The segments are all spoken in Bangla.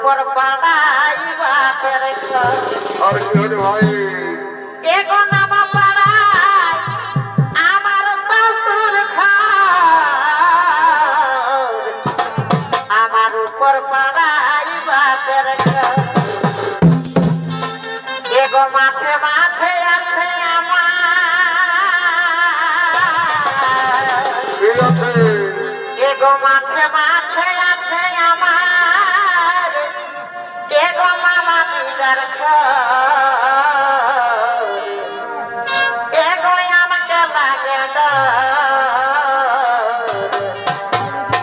উপর বাড়াইবা আর কি হলো ভাই এখন আমার পাড়ায় আমার বাসুর ঘর। আমার উপর বাড়াইবা এগো মাঠে মাঠে আছে আমার। এগো মাঠে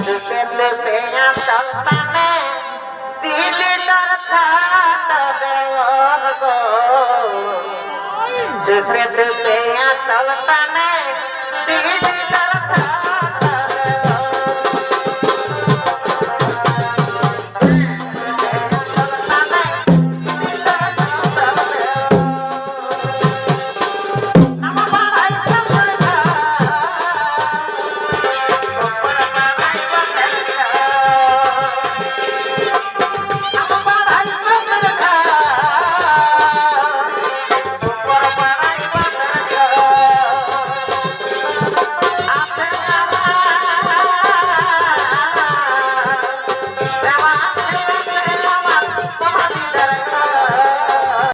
Just let me say I'm so fine.